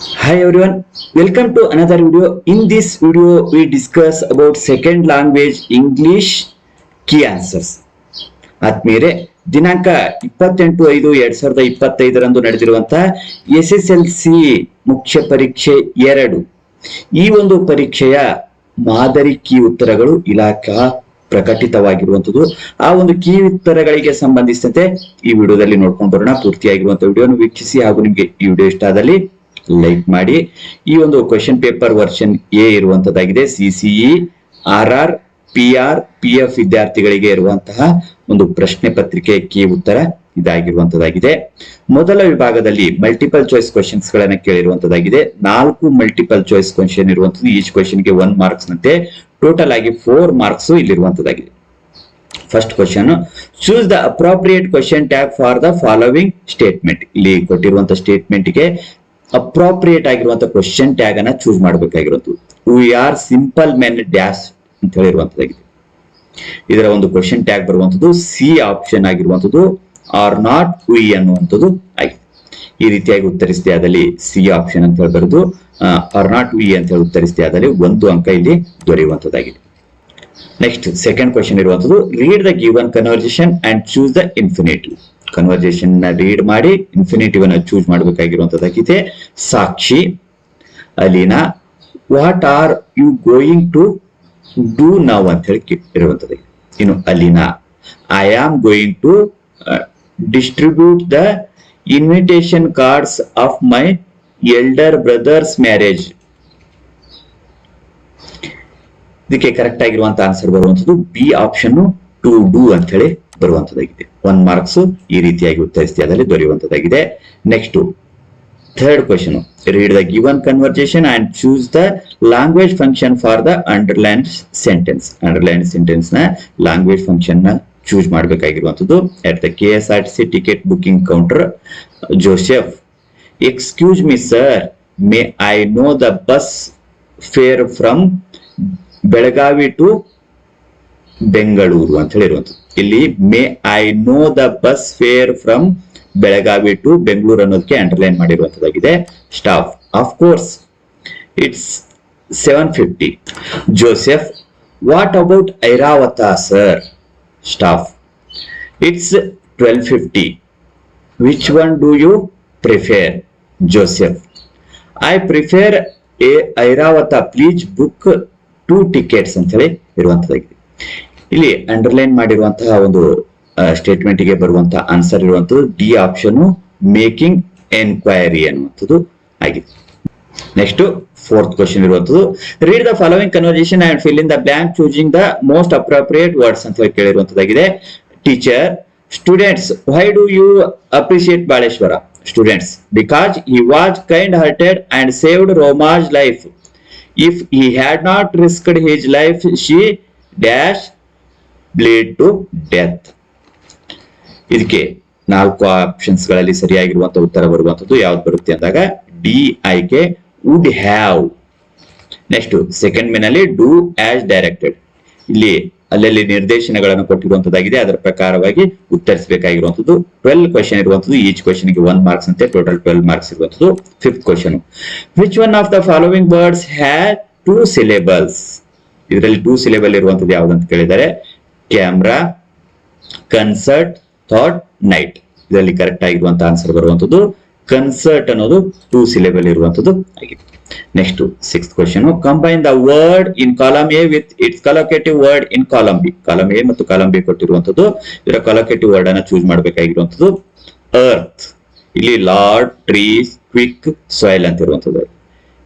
Hi everyone, welcome to another video. In this video, we discuss about second language English key answers. ಆತ್ಮೀಯರೇ ದಿನಾಂಕ ಇಪ್ಪತ್ತೆಂಟು ಐದು ಎರಡ್ ಸಾವಿರದ ಇಪ್ಪತ್ತೈದರಂದು ನಡೆದಿರುವಂತಹ ಎಸ್ ಎಸ್ ಎಲ್ ಸಿ ಮುಖ್ಯ ಪರೀಕ್ಷೆ ಎರಡು ಈ ಒಂದು ಪರೀಕ್ಷೆಯ ಮಾದರಿ ಕೀ ಉತ್ತರಗಳು ಇಲಾಖಾ ಪ್ರಕಟಿತವಾಗಿರುವಂತದ್ದು ಆ ಒಂದು ಕೀ ಉತ್ತರಗಳಿಗೆ ಸಂಬಂಧಿಸಿದಂತೆ ಈ ವಿಡಿಯೋದಲ್ಲಿ ನೋಡ್ಕೊಂಡು ಬರೋಣ ಪೂರ್ತಿಯಾಗಿರುವಂತಹ ವಿಡಿಯೋನ ವೀಕ್ಷಿಸಿ ಹಾಗೂ ನಿಮಗೆ ಈ ವಿಡಿಯೋ ಇಷ್ಟ ಆದಲ್ಲಿ ಲೈಕ್ ಮಾಡಿ ಈ ಒಂದು question paper version A ಇರುವಂತದ್ದಾಗಿದೆ. CCE R R P R P F ವಿದ್ಯಾರ್ಥಿಗಳಿಗೆ ಇರುವಂತಹ ಒಂದು ಪ್ರಶ್ನೆ ಪತ್ರಿಕೆ ಕೀ ಉತ್ತರ ಇದಾಗಿರುವಂತದ್ದಾಗಿದೆ. ಮೊದಲ ವಿಭಾಗದಲ್ಲಿ ಮಲ್ಟಿಪಲ್ ಚಾಯ್ಸ್ ಕ್ವಶನ್ಸ್ ಗಳನ್ನ ಕೇಳಿರುವಂತದ್ದಾಗಿದೆ. ನಾಲ್ಕು ಮಲ್ಟಿಪಲ್ ಚಾಯ್ಸ್ ಕ್ವಶನ್ ಇರುವಂತದ್ದು ಈಚ್ ಕ್ವಶನ್ಗೆ ಒನ್ ಮಾರ್ಕ್ಸ್ ನಂತೆ. ಟೋಟಲ್ ಆಗಿ four marks ಇಲ್ಲಿರುವಂತದ್ದಾಗಿದೆ. First question choose the appropriate question tag for the following statement ಇಲ್ಲಿ ಕೊಟ್ಟಿರುವಂತ ಸ್ಟೇಟ್ಮೆಂಟ್ಗೆ ಅಪ್ರೋಪ್ರಿಯೇಟ್ ಆಗಿರುವಂತ ಕ್ವಶನ್ ಟ್ಯಾಗ್ ಅನ್ನ ಚೂಸ್ ಮಾಡಬೇಕಾಗಿರೋದು we are simple men dash ಅಂತ ಹೇಳಿರುವಂತದ್ದಾಗಿದೆ ಇದರ ಒಂದು ಕ್ವಶನ್ ಟ್ಯಾಗ್ ಬರುವಂತದ್ದು ಸಿ ಆಪ್ಷನ್ ಆಗಿರುವಂತದ್ದು ಆರ್ ನಾಟ್ ವಿ ಅನ್ನುವಂಥದ್ದು ಆಗಿದೆ. ಈ ರೀತಿಯಾಗಿ ಉತ್ತರಿಸಿದೆ ಆದಲ್ಲಿ ಸಿ ಆಪ್ಷನ್ ಅಂತ ಹೇಳಿ ಬರೆದು ಆರ್ ನಾಟ್ ವಿ ಅಂತ ಹೇಳಿ ಉತ್ತರಿಸಿದೆ ಆದಲ್ಲಿ ಒಂದು ಅಂಕ ಇಲ್ಲಿ ದೊರೆಯುವಂತದ್ದಾಗಿದೆ ನೆಕ್ಸ್ಟ್ ಸೆಕೆಂಡ್ ಕ್ವಶನ್ ಇರುವಂತದ್ದು read the given conversation and choose the infinitive ಕನ್ವರ್ಸೇಷನ್ನ read ಮಾಡಿ ಇನ್ಫಿನಿಟಿವ್ ಅನ್ನ choose ಮಾಡಬೇಕಾಗಿರುವಂತದ್ದಾಗಿದೆ Sakshi, Alina what are you going to do now ಅಂತ ಹೇಳಿ ಇರುವಂತದ್ದು. ಇನ್ನು Alina I am going to distribute the invitation cards of my elder brother's marriage ಇದಕ್ಕೆ correct ಆಗಿರುವಂತ answer ಬರುವಂತದ್ದು B option to do ಅಂತ ಹೇಳಿ ಬರುವಂತದ್ದಾಗಿದೆ. ಒನ್ ಮಾರ್ಕ್ಸ್ ಈ ರೀತಿಯಾಗಿ ಉತ್ತರಿಸಿದೆ ಅದರಲ್ಲಿ ದೊರೆಯುವಂತದ್ದಾಗಿದೆ. Next third question read the given conversation and choose the language function for the underline sentence underline ಸೆಂಟೆನ್ಸ್ನ language ಫಂಕ್ಷನ್ನ choose ಮಾಡಬೇಕಾಗಿರುವಂತದ್ದು at the K S R T C ticket booking counter Joseph excuse me sir may I know the bus fare from Belagavi to Bengaluru ಅಂತ ಹೇಳಿರುವಂಥದ್ದು. ಇಲ್ಲಿ, may I know the bus fare from Belagavi to Bengaluru ಅನ್ನೋದಕ್ಕೆ underline ಮಾಡಿರುವಂತದ್ದಾಗಿದೆ staff, of course, it's seven fifty. Joseph, what about Airavata, sir? Staff, it's twelve fifty. Which one do you prefer? Joseph, I prefer a Airavata, please book two tickets ಅಂತ ಹೇಳಿ ಇರುವಂತದ್ದಾಗಿದೆ ಇಲ್ಲಿ underline ಮಾಡಿರುವಂತಹ ಒಂದು ಸ್ಟೇಟ್ಮೆಂಟ್ಗೆ ಬರುವಂತಹ answer ಇರುವಂತದ್ದು D option making enquiry ಅನ್ನುವಂಥದ್ದು ಆಗಿದೆ. Next fourth question ಇರುವಂತದ್ದು read the following conversation and fill in the blank choosing the most appropriate words ಅಂತ ಹೇಳಿ ಕೇಳಿರುವಂತದ್ದಾಗಿದೆ teacher students why do you appreciate Baleshwara students because he was kind hearted and saved Roma's life if he had not risked his life, she dash bleed to death. ಇದಕ್ಕೆ ನಾಲ್ಕು ಆಪ್ಷನ್ಸ್ಗಳಲ್ಲಿ ಸರಿಯಾಗಿರುವಂತ ಉತ್ತರ ಬರುವಂತದ್ದು ಯಾವ್ದು ಬರುತ್ತೆ ಅಂದಾಗ D ಆಯ್ಕೆ ವುಡ್ ಹ್ಯಾವ್ ನೆಕ್ಸ್ಟ್ ಸೆಕೆಂಡ್ ಮೇನಲ್ಲಿ do as directed ಇಲ್ಲಿ ಅಲ್ಲಲ್ಲಿ ನಿರ್ದೇಶನಗಳನ್ನು ಕೊಟ್ಟಿರುವಂತದ್ದಾಗಿದೆ. ಅದರ ಪ್ರಕಾರವಾಗಿ ಉತ್ತರಿಸಬೇಕಾಗಿರುವಂತದ್ದು ಟ್ವೆಲ್ ಕ್ವಶನ್ ಇರುವಂತದ್ದು. ಈಚ್ ಕ್ವಶನ್ಗೆ ಒನ್ ಮಾರ್ಕ್ಸ್ ಅಂತೆ ಟೋಟಲ್ ಟ್ವೆಲ್ ಮಾರ್ಕ್ಸ್ ಇರುವಂತದ್ದು. Fifth question which one of the following words had two syllables ಇದರಲ್ಲಿ ಟೂ ಸಿಲೆಬಲ್ ಇರುವಂತದ್ದು ಯಾವ್ದಂತ ಕೇಳಿದರೆ ಕ್ಯಾಮ್ರಾ ಕನ್ಸರ್ಟ್ ಥಾಟ್ ನೈಟ್ ಇದರಲ್ಲಿ ಕರೆಕ್ಟ್ ಆಗಿರುವಂತಹ ಆನ್ಸರ್ ಬರುವಂತದ್ದು. ಕನ್ಸರ್ಟ್ ಅನ್ನೋದು ಟೂ ಸಿಲೆಬಲ್ ಇರುವಂತದ್ದು ಆಗಿದೆ. Next six question combine the word in column A with its collocative word in column B column A ಮತ್ತು ಕಾಲಮ್ ಬಿ ಕೊಟ್ಟಿರುವಂತದ್ದು ಇದರ ಕಲೋಕೇಟಿವ್ ವರ್ಡ್ ಅನ್ನ ಚೂಸ್ ಮಾಡಬೇಕಾಗಿರುವಂತದ್ದು ಅರ್ತ್ ಇಲ್ಲಿ ಲಾರ್ಡ್ ಟ್ರೀಸ್ ಕ್ವಿಕ್ ಸಾಯಿಲ್ ಅಂತ ಇರುವಂತದ್ದು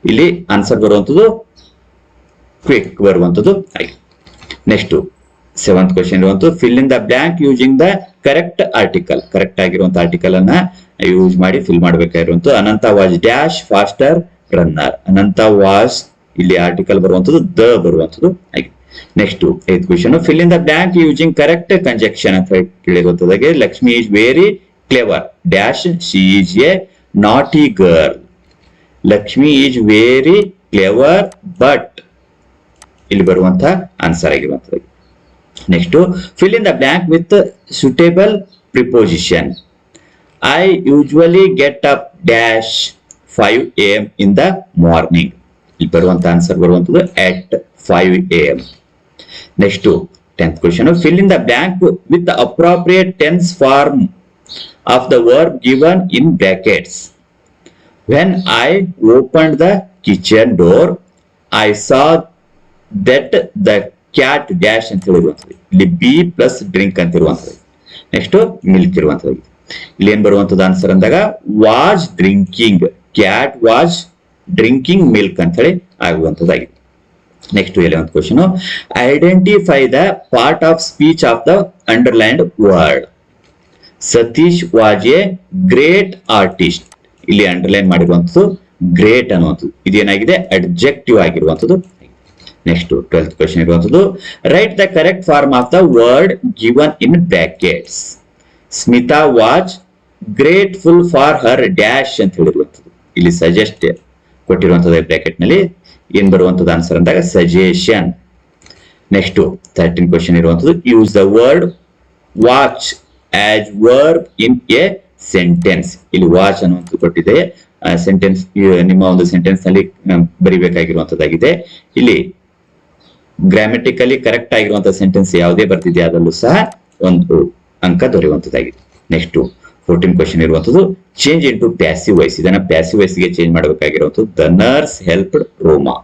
ಇಲ್ಲಿ ಆನ್ಸರ್ ಬರುವಂತದ್ದು ಕ್ವಿಕ್ ಬರುವಂತದ್ದು ಆಗಿದೆ. ನೆಕ್ಸ್ಟ್ ಸೆವೆಂತ್ ಕ್ವಶನ್ ಇರುವಂತದ್ದು fill in the blank using the correct article correct ಆಗಿರುವಂತಹ ಆರ್ಟಿಕಲ್ ಅನ್ನ ಯೂಸ್ ಮಾಡಿ fill ಮಾಡ್ಬೇಕಾಗಿರುವಂತ Ananth was dash faster runner Ananth was ಇಲ್ಲಿ ಆರ್ಟಿಕಲ್ ಬರುವಂತದ್ದು ದ ಬರುವಂತದ್ದು ಆಗಿದೆ next eighth question fill in the blank using correct conjunction ಅಂತ ಕೇಳಿರುವಂತದಾಗೆ Lakshmi is very clever dash she is a naughty girl Lakshmi is very clever but ಇಲ್ಲಿ ಬರುವಂತಹ answer ಆಗಿರುವಂತದ್ದು next fill in the blank with suitable preposition I usually get up dash five A M in the morning ಇಲ್ಲಿ ಬರುವಂತ answer ಬರುವಂತದ್ದು at five A M next tenth question fill in the blank with appropriate tense form of the verb given in brackets when I open the kitchen door I saw that the cat dash ಅಂತ ಹೇಳಿರುವಂಥದ್ದು ಇಲ್ಲಿ B plus drink ಅಂತ ಇರುವಂಥದ್ದು next milk ಇರುವಂಥದ್ದು. ಇಲ್ಲಿ ಏನ್ ಬರುವಂತದ್ದು answer ಅಂದಾಗ was drinking cat was drinking milk ಅಂತ ಹೇಳಿ ಆಗುವಂತದ್ದಾಗಿದೆ ನೆಕ್ಸ್ಟ್ ಇಲ್ಲಿ ಒಂದು question identify the part of speech of the underlined word Satish was a great artist ಇಲ್ಲಿ ಅಂಡರ್ಲೈನ್ ಮಾಡಿರುವಂತದ್ದು ಗ್ರೇಟ್ ಅನ್ನುವಂಥದ್ದು. ಇದೇನಾಗಿದೆ? ಅಡ್ಜೆಕ್ಟಿವ್ ಆಗಿರುವಂತದ್ದು ನೆಕ್ಸ್ಟ್ ಟ್ವೆಲ್ತ್ ಕ್ವಶನ್ ಇರುವಂತದ್ದು write the correct form of the word given in brackets Smita was grateful for her dash ಅಂತ ಹೇಳಿರುವಂಥದ್ದು. ಇಲ್ಲಿ suggest ಕೊಟ್ಟಿರುವಂತದ್ದು ಬ್ರಾಕೆಟ್ನಲ್ಲಿ ಏನ್ ಬರುವಂತದ್ದು ಆನ್ಸರ್ ಅಂದಾಗ ಸಜೆಷನ್. ನೆಕ್ಸ್ಟ್ ಥರ್ಟೀನ್ ಕ್ವಶನ್ ಇರುವಂತದ್ದು use the word watch as verb in a sentence. ಇಲ್ಲಿ watch ಅನ್ನುವಂಥದ್ದು ಕೊಟ್ಟಿದೆ. ಸೆಂಟೆನ್ಸ್ ನಿಮ್ಮ ಒಂದು ಸೆಂಟೆನ್ಸ್ನಲ್ಲಿ ಬರಿಬೇಕಾಗಿರುವಂತದ್ದಾಗಿದೆ ಇಲ್ಲಿ ಗ್ರಾಮೆಟಿಕಲಿ ಕರೆಕ್ಟ್ ಆಗಿರುವಂತಹ ಸೆಂಟೆನ್ಸ್ ಯಾವುದೇ ಬರ್ತಿದೆಯಾ ಅದರಲ್ಲೂ ಸಹ ಒಂದು ಅಂಕ ದೊರೆಯುವಂತದ್ದಾಗಿದೆ ನೆಕ್ಸ್ಟ್ ಫೋರ್ಟೀನ್ ಕ್ವಶನ್ ಇರುವಂತದ್ದು ಚೇಂಜ್ ಇಂಟು ಪ್ಯಾಸಿವ್ ವೈಸ್ ಇದನ್ನ ಪ್ಯಾಸಿವ್ಗೆ change ಮಾಡಬೇಕಾಗಿರುವಂತದ್ದು the nurse helped Roma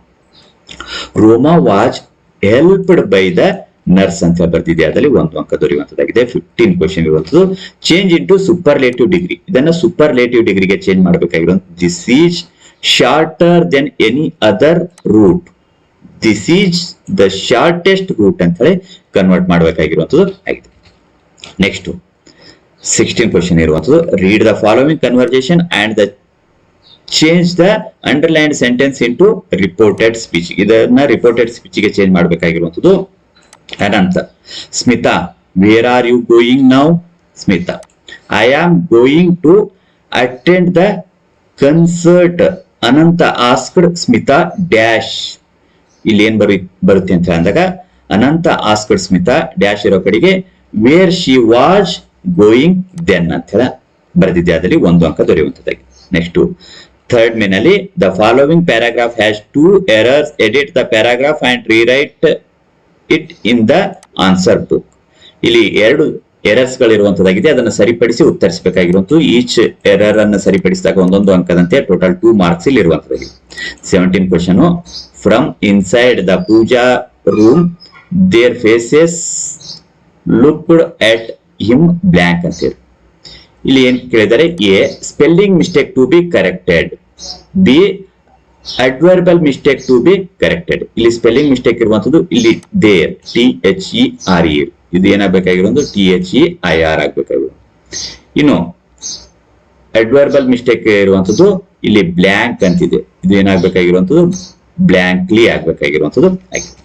Roma was helped by the nurse ಅಂತ ಬರ್ತಿದೆ ಅದರಲ್ಲಿ ಒಂದು ಅಂಕ ದೊರೆಯುವಂತದ್ದಾಗಿದೆ ಫಿಫ್ಟೀನ್ ಕ್ವಶನ್ ಇರುವಂತದ್ದು change into superlative degree ಇದನ್ನ ಸೂಪರ್ಲೇಟಿವ್ ಡಿಗ್ರಿಗೆ change ಮಾಡಬೇಕಾಗಿರುವಂತ this is shorter than any other route this is the shortest route ಅಂತ ಹೇಳಿ ಕನ್ವರ್ಟ್ ಮಾಡಬೇಕಾಗಿರುವಂತದ್ದು ಆಗಿದೆ ನೆಕ್ಸ್ಟ್ ಸಿಕ್ಸ್ಟೀನ್ ಕ್ವಶನ್ ಇರುವಂತದ್ದು. Read the following conversation and the change the underline sentence into reported speech ಇದನ್ನ reported ಸ್ಪೀಚ್ಗೆ change ಮಾಡಬೇಕಾಗಿರುವಂತದ್ದು. Anant Smita where are you going now Smita I am going to attend the concert Anant asked Smita dash ಇಲ್ಲಿ ಏನ್ ಬರು ಬರುತ್ತೆ ಅಂತ ಅಂದಾಗ ಅನಂತ asked Smita dash ಇರೋ ಕಡೆಗೆ where she was going then ಅಂತ ಹೇಳ ಬರೆದಿದ್ದೆ. ಅದರಲ್ಲಿ ಒಂದು ಅಂಕ ದೊರೆಯುವಂಥದ್ದಾಗಿ. ನೆಕ್ಸ್ಟ್ ಥರ್ಡ್ ಮೇನಲ್ಲಿ the following paragraph has two errors edit the paragraph and rewrite it in the answer book ಇಲ್ಲಿ ಎರಡು ಎರರ್ಸ್ ಗಳಿರುವಂತದ್ದಾಗಿದೆ ಅದನ್ನು ಸರಿಪಡಿಸಿ ಉತ್ತರಿಸಬೇಕಾಗಿರುವಂತ ಈಚ್ ಎರರ್ ಅನ್ನು ಸರಿಪಡಿಸಿದಾಗ ಒಂದೊಂದು ಅಂಕದಂತೆ ಟೋಟಲ್ ಟೂ ಮಾರ್ಕ್ಸ್ ಇಲ್ಲಿ ಇರುವಂತದ್ದಾಗಿದೆ seventeen question from inside the puja room their faces looked at him blank ಅಂತ ಹೇಳಿ. ಇಲ್ಲಿ ಏನ್ ಕೇಳಿದರೆ A spelling mistake to be corrected B adverbial mistake to be corrected ಇಲ್ಲಿ ಸ್ಪೆಲ್ಲಿಂಗ್ ಮಿಸ್ಟೇಕ್ ಇರುವಂತದ್ದು ಇಲ್ಲಿ there T H E R E ಇದು ಏನಾಗಬೇಕಾಗಿರೋದು? T H E I R ಆಗ್ಬೇಕಾಗಿರೋದು. ಇನ್ನು ಅಡ್ವರ್ಬಲ್ ಮಿಸ್ಟೇಕ್ ಇರುವಂತದ್ದು ಇಲ್ಲಿ ಬ್ಲ್ಯಾಂಕ್ ಅಂತಿದೆ. ಇದು ಏನಾಗಬೇಕಾಗಿರುವಂತದ್ದು? ಬ್ಲ್ಯಾಂಕ್ಲಿ ಆಗ್ಬೇಕಾಗಿರುವಂತದ್ದು. ಆಗಿದೆ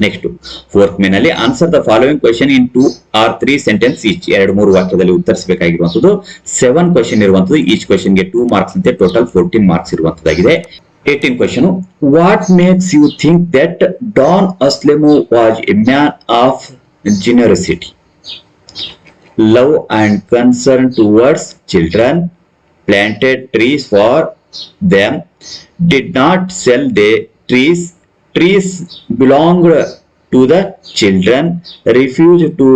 ನೆಕ್ಸ್ಟ್ ಫೋರ್ತ್ ಅಲ್ಲಿ answer the following question in two or three sentence each ಎರಡು ಮೂರು ವಾಕ್ಯದಲ್ಲಿ ಉತ್ತರಿಸಬೇಕಾಗಿರುವಂತದ್ದು ಸೆವೆನ್ ಕ್ವಶನ್ ಇರುವಂತದ್ದು ಈಚ್ ಕ್ವಶನ್ಗೆ ಟೂ ಮಾರ್ಕ್ಸ್ ಅಂತ. Total fourteen marks ಇರುವಂತದ್ದಾಗಿದೆ eighteen question what makes you think that Don Anselmo was a man of generosity love and concern towards children planted trees for them did not sell they trees, trees belonged to the children, refuse to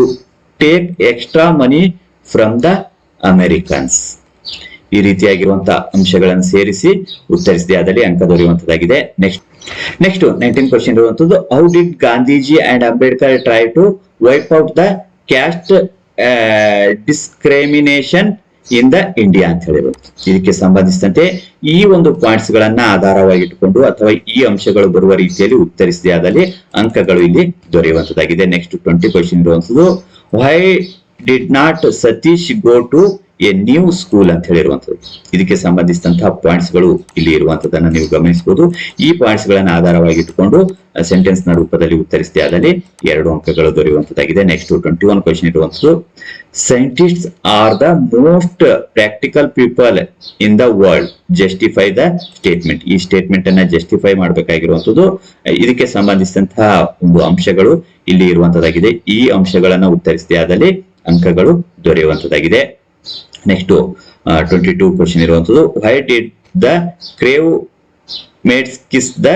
take extra money from the Americans. ಈ ರೀತಿಯಾಗಿರುವಂತಹ ಅಂಶಗಳನ್ನು ಸೇರಿಸಿ ಉತ್ತರಿಸಿದೆ. ಅದರಲ್ಲಿ ಅಂಕ ದೊರೆಯುವಂತದ್ದಾಗಿದೆ. Next next nineteen question ಇರುವಂತದ್ದು how did Gandhiji and Ambedkar try to wipe out the caste discrimination in the India ಅಂತ ಹೇಳಿದ್ರು ಇದಕ್ಕೆ ಸಂಬಂಧಿಸಿದಂತೆ ಈ ಒಂದು ಪಾಯಿಂಟ್ಸ್ ಗಳನ್ನ ಆಧಾರವಾಗಿಟ್ಟುಕೊಂಡು ಅಥವಾ ಈ ಅಂಶಗಳು ಬರುವ ರೀತಿಯಲ್ಲಿ ಉತ್ತರಿಸಿದೆ ಆದಲ್ಲಿ ಅಂಕಗಳು ಇಲ್ಲಿ ದೊರೆಯುವಂತದ್ದಾಗಿದೆ. ನೆಕ್ಸ್ಟ್ ಟ್ವೆಂಟಿ ಕ್ವಶನ್ ಇರುವಂತದ್ದು. Why did not Satish go to a new school ಅಂತ ಹೇಳಿರುವಂತದ್ದು ಇದಕ್ಕೆ ಸಂಬಂಧಿಸಿದಂತಹ ಪಾಯಿಂಟ್ಸ್ಗಳು ಇಲ್ಲಿ ಇರುವಂತದನ್ನ ನೀವು ಗಮನಿಸಬಹುದು. ಈ ಪಾಯಿಂಟ್ಸ್ ಗಳನ್ನ ಆಧಾರವಾಗಿಟ್ಟುಕೊಂಡು ಸೆಂಟೆನ್ಸ್ನ ರೂಪದಲ್ಲಿ ಉತ್ತರಿಸಿದೆ ಆದಲ್ಲಿ ಎರಡು ಅಂಕಗಳು ದೊರೆಯುವಂತದ್ದಾಗಿದೆ ನೆಕ್ಸ್ಟ್ ಟ್ವೆಂಟಿ ಒನ್ ಕ್ವಶನ್ ಇರುವಂತದ್ದು scientist are the most practical people in the world justify the statement ಈ ಸ್ಟೇಟ್ಮೆಂಟ್ ಅನ್ನ ಜಸ್ಟಿಫೈ ಮಾಡಬೇಕಾಗಿರುವಂತದ್ದು ಇದಕ್ಕೆ ಸಂಬಂಧಿಸಿದಂತಹ ಒಂದು ಅಂಶಗಳು ಇಲ್ಲಿ ಇರುವಂತದ್ದಾಗಿದೆ ಈ ಅಂಶಗಳನ್ನ ಉತ್ತರಿಸಿದೆ ಆದಲ್ಲಿ ಅಂಕಗಳು ದೊರೆಯುವಂತದ್ದಾಗಿದೆ ನೆಕ್ಸ್ಟ್ ಟ್ವೆಂಟಿ ಟೂ ಕ್ವಶನ್ ಇರುವಂತದ್ದು. Why did the grave maids kiss the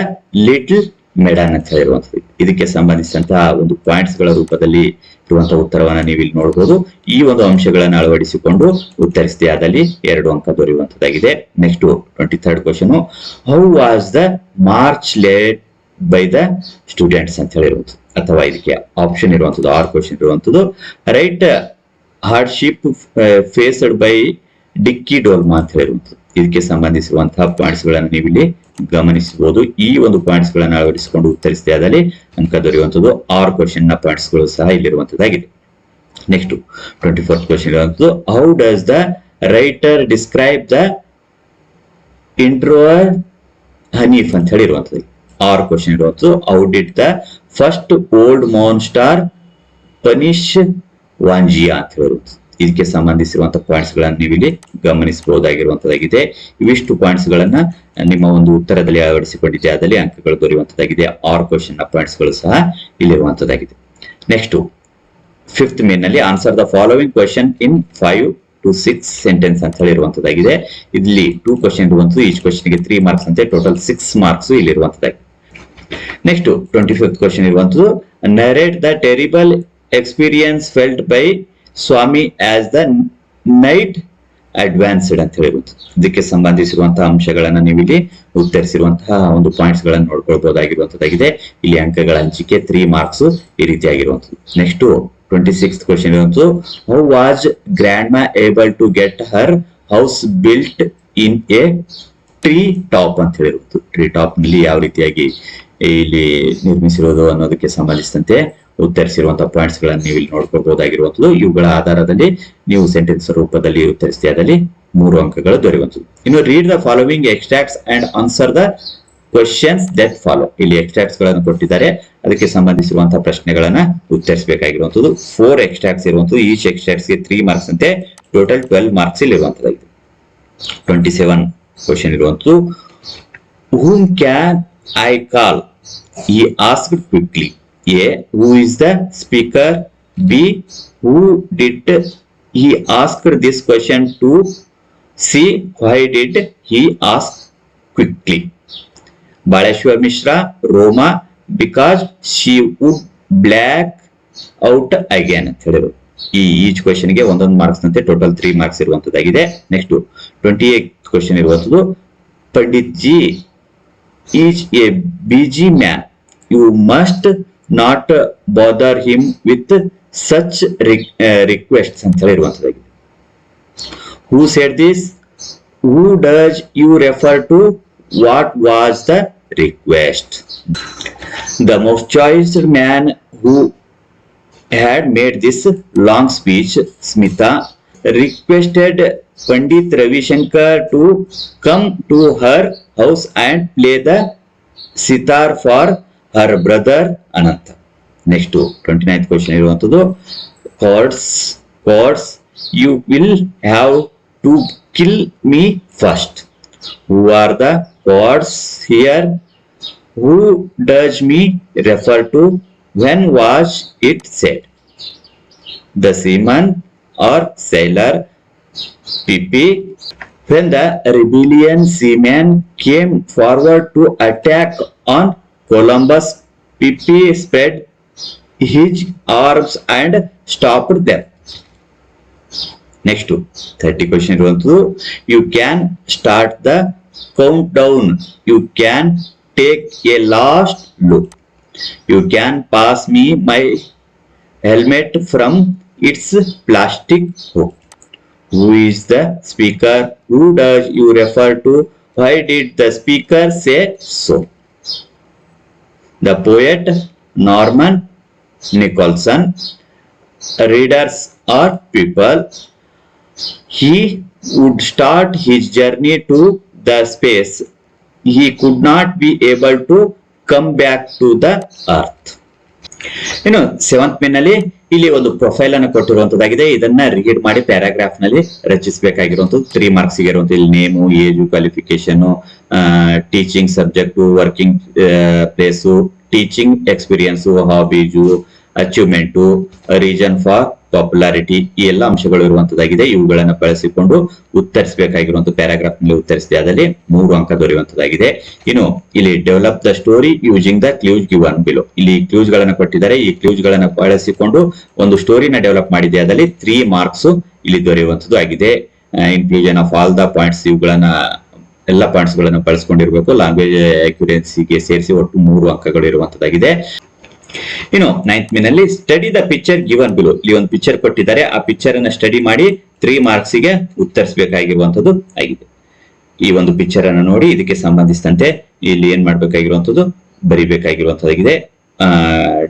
little maiden ಅಂತ ಹೇಳಿರುವಂಥದ್ದು ಇದಕ್ಕೆ ಸಂಬಂಧಿಸಿದಂತಹ ಒಂದು ಪಾಯಿಂಟ್ಸ್ಗಳ ರೂಪದಲ್ಲಿ ಇರುವಂತಹ ಉತ್ತರವನ್ನ ನೀವು ಇಲ್ಲಿ ನೋಡಬಹುದು ಈ ಒಂದು ಅಂಶಗಳನ್ನು ಅಳವಡಿಸಿಕೊಂಡು ಉತ್ತರಿಸಿದೆ. ಆದಲ್ಲಿ ಎರಡು ಅಂಕ ದೊರೆಯುವಂತದ್ದಾಗಿದೆ. Next twenty third question how was the march led by the students ಅಂತ ಹೇಳಿರುವಂಥದ್ದು ಅಥವಾ ಇದಕ್ಕೆ ಆಪ್ಷನ್ ಇರುವಂತದ್ದು ಆರ್ ಕ್ವಶನ್ ಇರುವಂತದ್ದು. Write hardship faced by Dicky Dol ಅಂತ ಹೇಳಿರುವಂಥದ್ದು ಇದಕ್ಕೆ ಸಂಬಂಧಿಸಿರುವಂತಹ ಪಾಯಿಂಟ್ಸ್ಗಳನ್ನು ನೀವು ಇಲ್ಲಿ ಗಮನಿಸಬಹುದು. ಈ ಒಂದು ಪಾಯಿಂಟ್ಸ್ಗಳನ್ನು ಅಳವಡಿಸಿಕೊಂಡು ಉತ್ತರಿಸಿದೆ ಆದಲ್ಲಿ ಅಂಕ ದೊರೆಯುವಂಥದ್ದು ಆರ್ ಕ್ವಶನ್ನ ಪಾಯಿಂಟ್ಸ್ಗಳು ಸಹ ಇಲ್ಲಿರುವಂತದ್ದಾಗಿದೆ ನೆಕ್ಸ್ಟ್ ಟ್ವೆಂಟಿ ಫೋರ್ತ್ ಕ್ವಶನ್ ಇರುವಂಥದ್ದು how does the writer describe the introvert Hanif ಅಂತ ಹೇಳಿ ಇರುವಂತದ್ದು ಆರ್ ಕ್ವಶನ್ ಇರುವಂಥದ್ದು how did the first old monster punish Wanjia ಅಂತ ಹೇಳುವುದು ಇದಕ್ಕೆ ಸಂಬಂಧಿಸಿರುವಂತಹ ಪಾಯಿಂಟ್ಸ್ ಗಳನ್ನ ನೀವು ಇಲ್ಲಿ ಗಮನಿಸಬಹುದಾಗಿರುವಂತದ್ದಾಗಿದೆ ಇವಿಷ್ಟು ಪಾಯಿಂಟ್ಸ್ ಗಳನ್ನ ನಿಮ್ಮ ಒಂದು ಉತ್ತರದಲ್ಲಿ ಅಳವಡಿಸಿಕೊಂಡಿದ್ದೆ ಅದರಲ್ಲಿ ಅಂಕಗಳು ದೊರೆಯುವಂತದ್ದಾಗಿದೆ ಆರ್ ಕ್ವಶನ್ನ ಪಾಯಿಂಟ್ಸ್ಗಳು ಸಹ ಇಲ್ಲಿರುವಂತದ್ದಾಗಿದೆ next fifth ಮೇನ್ನಲ್ಲಿ answer the following question in five to six sentence ಅಂತ ಹೇಳಿರುವಂತದ್ದಾಗಿದೆ ಇಲ್ಲಿ ಟೂ ಕ್ವಶನ್ ಇರುವಂತದ್ದು ಈಚ್ ಕ್ವಶನ್ಗೆ ತ್ರೀ ಮಾರ್ಕ್ಸ್ ಅಂತೆ ಟೋಟಲ್ ಸಿಕ್ಸ್ ಮಾರ್ಕ್ಸ್ ಇಲ್ಲಿರುವಂತದ್ದಾಗಿದೆ ನೆಕ್ಸ್ಟ್ ಟ್ವೆಂಟಿ ಫಿಫ್ತ್ ಕ್ವಶನ್ ಇರುವಂತದ್ದು narrate the terrible experience felt by Swami as the night advanced ಅಂತ ಹೇಳಿರುತ್ತೆ ಇದಕ್ಕೆ ಸಂಬಂಧಿಸಿರುವಂತಹ ಅಂಶಗಳನ್ನ ನೀವು ಇಲ್ಲಿ ಉತ್ತರಿಸಿರುವಂತಹ ಒಂದು ಪಾಯಿಂಟ್ಸ್ ಗಳನ್ನ ನೋಡ್ಕೊಳ್ಬಹುದಾಗಿರುವಂತದ್ದಾಗಿದೆ ಇಲ್ಲಿ ಅಂಕಗಳ ಹಂಚಿಕೆ ತ್ರೀ ಮಾರ್ಕ್ಸ್ ಈ ರೀತಿಯಾಗಿರುವಂಥದ್ದು ನೆಕ್ಸ್ಟ್ ಟ್ವೆಂಟಿ ಸಿಕ್ಸ್ ಕ್ವಶನ್ ಇರುವಂತದ್ದು how was grandma able to get her house built in a tree top ಅಂತ ಹೇಳಿರುವುದು ಟ್ರೀ ಟಾಪ್ನಲ್ಲಿ ಯಾವ ರೀತಿಯಾಗಿ ಇಲ್ಲಿ ನಿರ್ಮಿಸಿರುವುದು ಅನ್ನೋದಕ್ಕೆ ಸಂಬಂಧಿಸಿದಂತೆ ಉತ್ತರಿಸಿರುವಂತಹ ಪಾಯಿಂಟ್ಸ್ಗಳನ್ನು ನೀವು ಇಲ್ಲಿ ನೋಡ್ಕೋಬಹುದಾಗಿರುವಂತದ್ದು ಇವುಗಳ ಆಧಾರದಲ್ಲಿ ನೀವು ಸೆಂಟೆನ್ಸ್ ರೂಪದಲ್ಲಿ ಉತ್ತರಿಸಿದಲ್ಲಿ ಮೂರು ಅಂಕಗಳು ದೊರೆಯುವಂಥದ್ದು ಇನ್ನು read the following extracts and answer the questions that follow ಇಲ್ಲಿ ಎಕ್ಸ್ಟ್ರಾಕ್ಟ್ಸ್ಗಳನ್ನು ಕೊಟ್ಟಿದ್ದಾರೆ. ಅದಕ್ಕೆ ಸಂಬಂಧಿಸಿರುವಂತಹ ಪ್ರಶ್ನೆಗಳನ್ನ ಉತ್ತರಿಸಬೇಕಾಗಿರುವಂತದ್ದು. ಫೋರ್ ಎಕ್ಸ್ಟ್ರಾಕ್ಟ್ಸ್ ಇರುವಂತದ್ದು. ಈಚ್ ಎಕ್ಸ್ಟ್ರಾಕ್ಟ್ಸ್ಗೆ ತ್ರೀ ಮಾರ್ಕ್ಸ್ ಅಂತೆ. ಟೋಟಲ್ ಟ್ವೆಲ್ ಮಾರ್ಕ್ಸ್ ಇಲ್ಲಿ ಟ್ವೆಂಟಿ ಸೆವೆನ್ ಕ್ವಶನ್ ಇರುವಂತದ್ದು. ಹೂಮ್ ಕ್ಯಾನ್ ಐ ಕಾಲ್ ಈ ask quickly. A. Who is the speaker? B. Who did he ask this question to? C. Why did he ask quickly? Baleshwar Mishra, Roma, because she would black out again. ಅಂತ ಹೇಳಿದ್ರು ಈ each ಕ್ವಶನ್ಗೆ ಒಂದೊಂದು marks ನಂತೆ total three marks ಇರುವಂತದ್ದಾಗಿದೆ next twenty eight question ಇರುವಂತದ್ದು Pandit ji is a busy man you must not bother him with such request ಅಂತ ಹೇಳಿ ಇರುವಂತದ್ದಾಗಿದೆ who said this who does you refer to what was the request the most choiced man who had made this long speech, Smita requested Pandit Ravi Shankar to come to her house and play the sitar her brother Ananta. Next to 29th question ಇರುವಂತದ್ದು chords chords you will have to kill me first. Who are the chords here? Who does me refer to? When was it said? The seaman or sailor PP. When the rebellion seamen came forward to attack on Columbus, PP spread his arms and stopped them. Next to 30 question ಇರುವಂತದ್ದು you can start the countdown. You can take a last look. You can pass me my helmet from its plastic hook. Who is the speaker? Who does you refer to? Why did the speaker say so? The poet Norman Nicholson readers are people he would start his journey to the space. He could not be able to come back to the earth. You know, seventh finally, ಇಲ್ಲಿ ಒಂದು profile ಅನ್ನು ಕೊಟ್ಟಿರುವಂತದ್ದಾಗಿದೆ. ಇದನ್ನ read ಮಾಡಿ ಪ್ಯಾರಾಗ್ರಾಫ್ನಲ್ಲಿ ರಚಿಸಬೇಕಾಗಿರುವಂತದ್ದು three marks ಇರುವಂತ ಇಲ್ಲಿ name age qualification teaching subject working place teaching experience hobbies achievement reason for popularity ಈ ಎಲ್ಲ ಅಂಶಗಳು ಇರುವಂತದ್ದಾಗಿದೆ. ಇವುಗಳನ್ನ ಬಳಸಿಕೊಂಡು ಉತ್ತರಿಸಬೇಕಾಗಿರುವಂತ ಪ್ಯಾರಾಗ್ರಾಫ್ನಲ್ಲಿ ಉತ್ತರಿಸಿದೆ. ಅದರಲ್ಲಿ ಮೂರು ಅಂಕ ದೊರೆಯುವಂತದ್ದಾಗಿದೆ. ಇನ್ನು ಇಲ್ಲಿ develop the story using the clues given below ಇಲ್ಲಿ ಕ್ಲೂಸ್ ಗಳನ್ನ ಕೊಟ್ಟಿದ್ದಾರೆ. ಈ ಕ್ಲೂಸ್ ಗಳನ್ನ ಬಳಸಿಕೊಂಡು ಒಂದು ಸ್ಟೋರಿನ ಡೆವಲಪ್ ಮಾಡಿದೆ. ಅದರಲ್ಲಿ ತ್ರೀ ಮಾರ್ಕ್ಸ್ ಇಲ್ಲಿ ದೊರೆಯುವಂತದ್ದು ಆಗಿದೆ. Inclusion of all the points ಇವುಗಳನ್ನ, ಎಲ್ಲ ಪಾಯಿಂಟ್ಸ್ ಗಳನ್ನ ಬಳಸಿಕೊಂಡಿರಬೇಕು. ಲ್ಯಾಂಗ್ವೇಜ್ ಅಕ್ಯುರೆನ್ಸಿಗೆ ಸೇರಿಸಿ ಒಟ್ಟು ಮೂರು ಅಂಕಗಳು ಇರುವಂತದ್ದಾಗಿದೆ. ಇನ್ನು ನೈನ್ತ್ನಲ್ಲಿ study the picture given below ಇಲ್ಲಿ ಒಂದು ಪಿಕ್ಚರ್ ಕೊಟ್ಟಿದ್ದಾರೆ. ಆ ಪಿಕ್ಚರ್ ಅನ್ನ ಸ್ಟಡಿ ಮಾಡಿ ತ್ರೀ ಮಾರ್ಕ್ಸ್ಗೆ ಉತ್ತರಿಸಬೇಕಾಗಿರುವಂತದ್ದು ಆಗಿದೆ. ಈ ಒಂದು ಪಿಕ್ಚರ್ ಅನ್ನ ನೋಡಿ ಇದಕ್ಕೆ ಸಂಬಂಧಿಸಿದಂತೆ ಇಲ್ಲಿ ಏನ್ ಮಾಡ್ಬೇಕಾಗಿರುವಂತದ್ದು? ಬರಿಬೇಕಾಗಿರುವಂತದ್ದಾಗಿದೆ.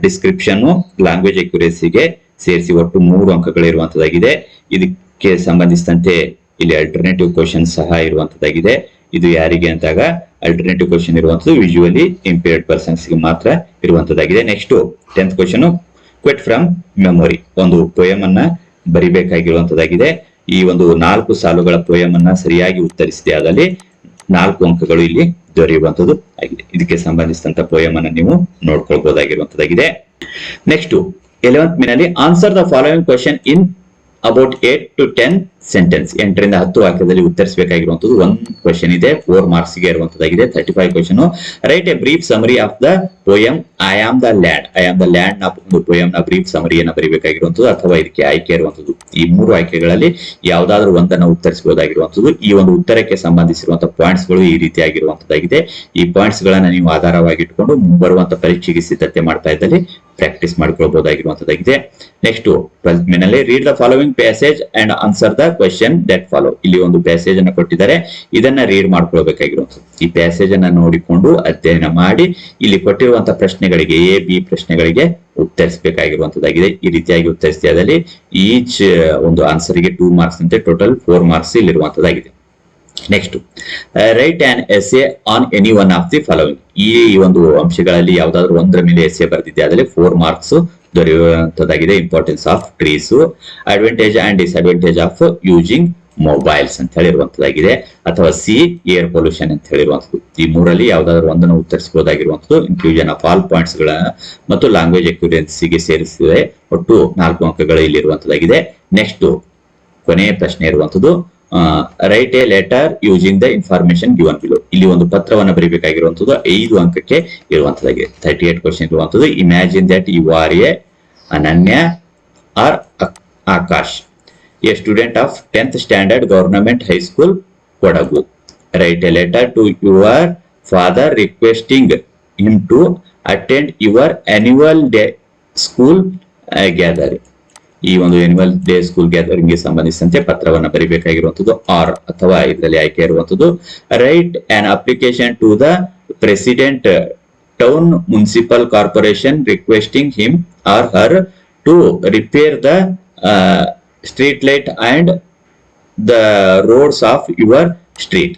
ಡಿಸ್ಕ್ರಿಪ್ಷನ್ ಲ್ಯಾಂಗ್ವೇಜ್ ಎಕ್ಯುರೇಸಿಗೆ ಸೇರಿಸಿ ಒಟ್ಟು ಮೂರು ಅಂಕಗಳು ಇರುವಂತದ್ದಾಗಿದೆ ಇದಕ್ಕೆ ಸಂಬಂಧಿಸಿದಂತೆ ಇಲ್ಲಿ ಅಲ್ಟರ್ನೇಟಿವ್ ಕ್ವಶನ್ ಸಹ ಇರುವಂತದ್ದಾಗಿದೆ. ಇದು ಯಾರಿಗೆ ಅಂತಾಗ ಅಲ್ಟರ್ನೇಟಿವ್ ಕ್ವಶನ್ ಇರುವಂತದ್ದು ವಿಜುವಲಿ ಇಂಪೇರ್ಡ್ ಪರ್ಸನ್ಸ್ಗೆ ಮಾತ್ರ ಇರುವಂತದ್ದಾಗಿದೆ. Next tenth question quote from memory ಒಂದು ಪೊಯಮ್ ಅನ್ನ ಬರಿಬೇಕಾಗಿರುವಂತದ್ದಾಗಿದೆ. ಈ ಒಂದು ನಾಲ್ಕು ಸಾಲುಗಳ ಪೊಯಮ್ ಅನ್ನ ಸರಿಯಾಗಿ ಉತ್ತರಿಸಿದೆ ಆದಲ್ಲಿ ನಾಲ್ಕು ಅಂಕಗಳು ಇಲ್ಲಿ ದೊರೆಯುವಂತದ್ದು ಆಗಿದೆ. ಇದಕ್ಕೆ ಸಂಬಂಧಿಸಿದಂತ ಪೋಯಮ್ ಅನ್ನ ನೀವು ನೋಡ್ಕೊಳ್ಬಹುದಾಗಿರುವಂತದ್ದಾಗಿದೆ. Next eleventh ಮಿನಲ್ಲಿ answer the following question in about eight to ten sentence ಎಂಟರಿಂದ ಹತ್ತು ವಾಕ್ಯದಲ್ಲಿ ಉತ್ತರಿಸಬೇಕಾಗಿರುವಂತದ್ದು ಒಂದ್ ಕ್ವಶನ್ ಇದೆ. ಫೋರ್ ಮಾರ್ಕ್ಸ್ಗೆ ಇರುವಂತದ್ದಾಗಿದೆ thirty five question write a brief summary of the poem I am the land I am the ಲ್ಯಾಂಡ್ನ ಒಂದು poem ನ brief ಸಮರಿಯನ್ನು ಬರೀಬೇಕಾಗಿರುವಂತದ್ದು ಅಥವಾ ಇದಕ್ಕೆ ಆಯ್ಕೆ ಇರುವಂತದ್ದು ಈ ಮೂರು ಆಯ್ಕೆಗಳಲ್ಲಿ ಯಾವ್ದಾದ್ರು ಒಂದನ್ನ ಉತ್ತರಿಸಬಹುದಾಗಿರುವಂತದ್ದು ಈ ಒಂದು ಉತ್ತರಕ್ಕೆ ಸಂಬಂಧಿಸಿರುವಂತಹ ಪಾಯಿಂಟ್ಸ್ಗಳು ಈ ರೀತಿಯಾಗಿರುವಂತದ್ದಾಗಿದೆ ಈ ಪಾಯಿಂಟ್ಸ್ ಗಳನ್ನ ನೀವು ಆಧಾರವಾಗಿಟ್ಟುಕೊಂಡು ಬರುವಂತ ಪರೀಕ್ಷೆಗೆ ಸಿದ್ಧತೆ ಮಾಡ್ತಾ ಇದ್ದಲ್ಲಿ ಪ್ರಾಕ್ಟೀಸ್ ಮಾಡ್ಕೊಳ್ಬಹುದಾಗಿರುವಂತದ್ದಾಗಿದೆ ನೆಕ್ಸ್ಟ್ ಟ್ವೆಲ್ತ್ ಮೇನಲ್ಲಿ read the following passage and answer the question that follow ಇಲ್ಲಿ ಒಂದು ಪ್ಯಾಸೇಜ್ ಅನ್ನ ಕೊಟ್ಟಿದ್ದಾರೆ. ಇದನ್ನ ರೀಡ್ ಮಾಡ್ಕೊಳ್ಬೇಕಾಗಿರುವಂತದ್ದು. ಈ ಪ್ಯಾಸೇಜ್ ಅನ್ನ ನೋಡಿಕೊಂಡು ಅಧ್ಯಯನ ಮಾಡಿ ಇಲ್ಲಿ ಕೊಟ್ಟಿರುವಂತಹ ಪ್ರಶ್ನೆಗಳಿಗೆ ಎ ಬಿ ಪ್ರಶ್ನೆಗಳಿಗೆ ಉತ್ತರಿಸಬೇಕಾಗಿರುವಂತದ್ದಾಗಿದೆ. ಈ ರೀತಿಯಾಗಿ ಉತ್ತರಿಸಿದಲ್ಲಿ ಈಚ್ ಒಂದು ಆನ್ಸರ್ಗೆ ಟೂ ಮಾರ್ಕ್ಸ್ ಅಂತೆ total four marks ಇಲ್ಲಿರುವಂತದ್ದಾಗಿದೆ. Next write an essay on any one of the following ಈ ಒಂದು ಅಂಶಗಳಲ್ಲಿ ಯಾವ್ದಾದ್ರು ಒಂದರ ಮೇಲೆ ಎಸ್ ಎ ಬರೆದಿದೆ ಅದರಲ್ಲಿ four marks ದೊರೆಯುವಂತದ್ದಾಗಿದೆ. Importance of trees advantage and disadvantage of using mobiles ಅಂತ ಹೇಳಿರುವಂತದ್ದಾಗಿದೆ. ಅಥವಾ ಸಿ ಏರ್ ಪೊಲ್ಯೂಷನ್ ಅಂತ ಹೇಳಿರುವಂತದ್ದು. ಈ ಮೂರಲ್ಲಿ ಯಾವ್ದಾದ್ರು ಒಂದನ್ನು ಉತ್ತರಿಸಬಹುದಾಗಿರುವಂತದ್ದು ಇನ್ಕ್ಲೂಷನ್ ಆಫ್ ಆಲ್ ಪಾಯಿಂಟ್ಸ್ಗಳ ಮತ್ತು ಲ್ಯಾಂಗ್ವೇಜ್ಗೆ ಸೇರಿಸಿದೆ ಒಟ್ಟು ನಾಲ್ಕು ಅಂಕಗಳು ಇಲ್ಲಿರುವಂತದ್ದಾಗಿದೆ. ನೆಕ್ಸ್ಟ್ ಕೊನೆಯ ಪ್ರಶ್ನೆ ಇರುವಂತದ್ದು. Write a letter using the information given below ಇಲ್ಲಿ ಒಂದು ಪತ್ರವನ್ನು ಬರೀಬೇಕಾಗಿರುವಂತದ್ದು ಐದು ಅಂಕಕ್ಕೆ ಇರುವಂತದ್ದಾಗಿದೆ ಥರ್ಟಿ ಏಟ್ ಕ್ವಶನ್ ಇರುವಂತದ್ದು imagine that you are a Ananya or Akash a student of tenth standard government high school Kodagu write a letter to your father requesting him to attend your annual day school gathering ಈ ಒಂದು annual day school ಗ್ಯಾದರಿಂಗ್ಗೆ ಸಂಬಂಧಿಸಿದಂತೆ ಪತ್ರವನ್ನು ಬರೀಬೇಕಾಗಿರುವಂತದ್ದು or ಅಥವಾ ಇದರಲ್ಲಿ ಆಯ್ಕೆ ಇರುವಂತದ್ದು. Write an application to the president town municipal corporation requesting him or her to repair the street light and the roads of your street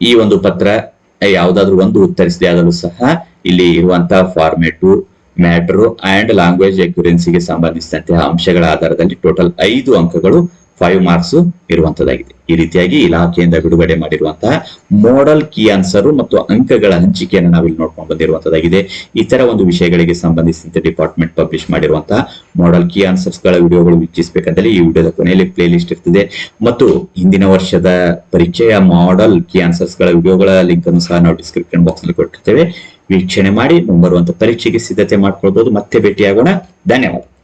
ಈ ಒಂದು ಪತ್ರ, ಯಾವುದಾದ್ರೂ ಒಂದು ಉತ್ತರಿಸಿದೆ ಆದರೂ ಸಹ ಇಲ್ಲಿ ಇರುವಂತಹ ಫಾರ್ಮೇಟು ಮ್ಯಾಟ್ರು ಅಂಡ್ ಲ್ಯಾಂಗ್ವೇಜ್ ಎಕ್ಯುರೆನ್ಸಿಗೆ ಸಂಬಂಧಿಸಿದಂತಹ ಅಂಶಗಳ ಆಧಾರದಲ್ಲಿ ಟೋಟಲ್ ಐದು ಅಂಕಗಳು ಫೈವ್ ಮಾರ್ಕ್ಸ್ ಇರುವಂತದ್ದಾಗಿದೆ. ಈ ರೀತಿಯಾಗಿ ಇಲಾಖೆಯಿಂದ ಬಿಡುಗಡೆ ಮಾಡಿರುವಂತಹ ಮೋಡಲ್ ಕೀ ಆನ್ಸರ್ ಮತ್ತು ಅಂಕಗಳ ಹಂಚಿಕೆಯನ್ನು ನಾವಿಲ್ಲಿ ನೋಡ್ಕೊಂಡು ಬಂದಿರುವಂತದ್ದಾಗಿದೆ. ಇತರ ಒಂದು ವಿಷಯಗಳಿಗೆ ಸಂಬಂಧಿಸಿದಂತೆ ಡಿಪಾರ್ಟ್ಮೆಂಟ್ ಪಬ್ಲಿಷ್ ಮಾಡಿರುವಂತಹ ಮೋಡಲ್ ಕೀ ಆನ್ಸರ್ಸ್ಗಳ ವಿಡಿಯೋಗಳು ವೀಕ್ಷಿಸಬೇಕಂದ್ರೆ ಈ ವಿಡಿಯೋದ ಕೊನೆಯಲ್ಲಿ ಪ್ಲೇ ಲಿಸ್ಟ್ ಇರ್ತದೆ. ಮತ್ತು ಹಿಂದಿನ ವರ್ಷದ ಪರೀಕ್ಷೆಯ ಮಾಡೆಲ್ ಕೀ ಆನ್ಸರ್ಸ್ಗಳ ವಿಡಿಯೋಗಳ ಲಿಂಕ್ ಅನ್ನು ಸಹ ನಾವು ಡಿಸ್ಕ್ರಿಪ್ಷನ್ ಬಾಕ್ಸ್ನಲ್ಲಿ ಕೊಟ್ಟಿರ್ತೇವೆ. ವೀಕ್ಷಣೆ ಮಾಡಿ ಮುಂಬರುವಂತ ಪರೀಕ್ಷೆಗೆ ಸಿದ್ಧತೆ ಮಾಡ್ಕೊಳ್ಬಹುದು ಮತ್ತೆ ಭೇಟಿಯಾಗೋಣ. ಧನ್ಯವಾದ.